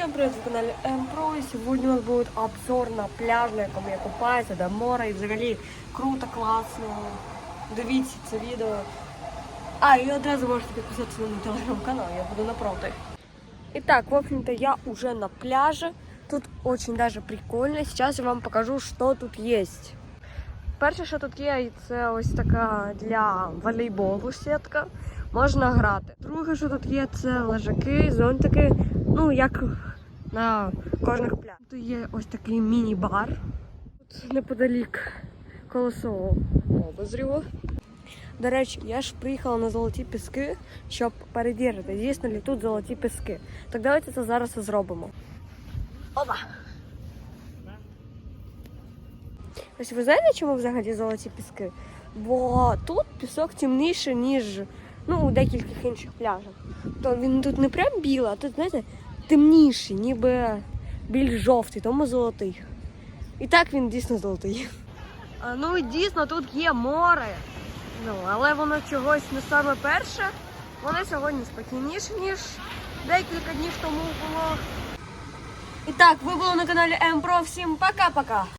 Всем привет, вы на канале М-Про, и сегодня у нас будет обзор на пляж, на якому я купаюся, де море, і взагалі круто, класно. Дивіться це відео. А, і одразу можете підписатися на мій телеграм-канал, я буду напроти. Итак, в общем-то, я уже на пляже. Тут очень даже прикольно. Сейчас я вам покажу, что тут есть. Перше, що тут є, це ось така для волейболу сітка. Можна грати. Друге, що тут є, це лежаки, зонтики, ну як на кожних пляжах. Тут є ось такий міні-бар. Тут неподалік колесо обозріло. До речі, я ж приїхала на золоті піски, щоб перевірити, дійсно ли тут золоті піски. Так давайте це зараз і зробимо. Опа! Ось ви знаєте, чому взагалі золоті піски? Бо тут пісок темніший, ніж ну, у декількох інших пляжах. То він тут не прям білий, а тут, знаєте, темніший, ніби більш жовтий, тому золотий. І так він дійсно золотий. А, ну і дійсно тут є море. Ну, але воно чогось не саме перше. Воно сьогодні спокійніше, ніж декілька днів тому було. І так, ви були на каналі М-Про. Всім пока-пока!